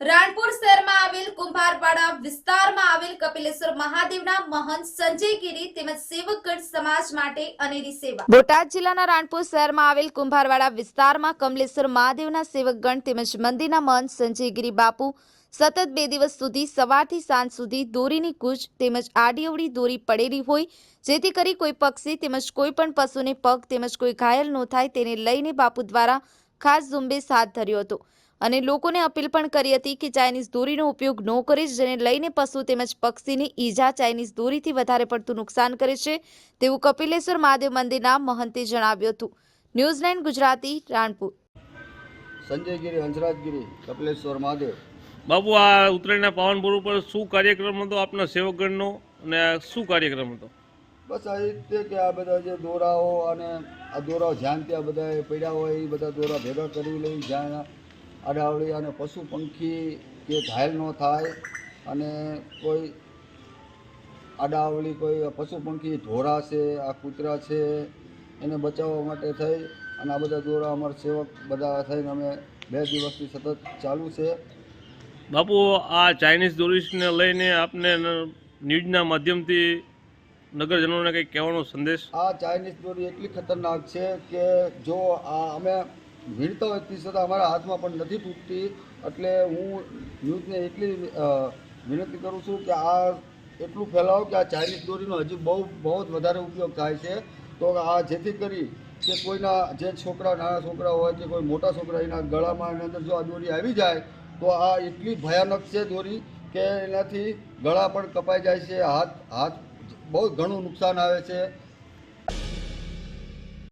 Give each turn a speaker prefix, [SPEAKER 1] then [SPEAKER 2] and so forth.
[SPEAKER 1] રાણપુર શહેરમાં આવેલ કુંભારપાડા વિસ્તારમાં આવેલ કપિલેશ્વર મહાદેવના મહંત સંજય ગીરી તેમજ સેવકગઢ સમાજ માટે અનેરી સેવા. બોટાદ જિલ્લાના રાણપુર શહેરમાં આવેલ કુંભારવાડા વિસ્તારમાં કમલેશ્વર મહાદેવના સેવકગણ તેમજ મંદિરના મહંત સંજય ગીરી બાપુ સતત બે દિવસ સુધી સવારથી સાંજ સુધી દોરીની કૂચ તેમજ આડીઅવડી દોરી પડેલી હોય જેથી કરી કોઈ પક્ષી તેમજ કોઈ પણ પશુને પગ તેમજ કોઈ ઘાયલ ન થાય તેને લઈને બાપુ દ્વારા ખાસ ઝુંબેશ હાથ ધર્યો હતો. અને લોકોને અપીલ પણ કરી હતી કે ચાઇનીઝ દોરીનો ઉપયોગ ન કરે જેને લઈને પશુ તેમજ પક્ષીની ઈજા ચાઇનીઝ દોરીથી વધારે પડતું નુકસાન કરે છે તેવું કપિલેશ્વર મહાદેવ મંદિરના મહંતે જણાવ્યું હતું. News nine Gujarati Ranpur.
[SPEAKER 2] Sanjaygiri Hansrajgiri Kapileshwar Mahadev.
[SPEAKER 3] Babu આ ઉત્તરાયણના પાવનપુર ઉપર શું કાર્યક્રમ હતો આપના સેવકગણનો અને શું કાર્યક્રમ હતો?
[SPEAKER 2] બસ આ રીતે કે આ બધા જે દોરાઓ અને આ દોરાઓ જ્યાં ત્યાં બધા પડ્યા હોય એ બધા દોરા ભેગા કરી લઈ જ્યાં આડાવડી અને પશુ પંખી કે ઘાયલ ન થાય અને કોઈ અડાવળી કોઈ પશુ પંખી ઢોરા છે આ કૂતરા છે એને બચાવવા માટે થઈ અને આ બધા દોરા અમારા સેવક બધા થઈને અમે બે દિવસથી સતત ચાલુ છે.
[SPEAKER 3] બાપુ આ ચાઇનીઝ દોરીસને લઈને આપને ન્યૂઝના માધ્યમથી નગરજનોને કંઈક કહેવાનો સંદેશ?
[SPEAKER 2] આ ચાઇનીઝ દોરી એટલી ખતરનાક છે કે જો આ અમે વીણતા હોય તે છતાં અમારા હાથમાં પણ નથી તૂટતી. એટલે હું ન્યૂઝને એટલી વિનંતી કરું છું કે આ એટલું ફેલાવો કે આ ચાઇનીઝ દોરીનો હજી બહુ બહુ જ વધારે ઉપયોગ થાય છે. તો આ જેથી કરી કે કોઈના, જે છોકરા, નાના છોકરા હોય કે કોઈ મોટા છોકરા એના ગળામાં એની અંદર જો આ દોરી આવી જાય, તો આ એટલી ભયાનક છે દોરી કે એનાથી ગળા પણ કપાઈ જાય છે, હાથ હાથ બહુ ઘણું નુકસાન આવે છે.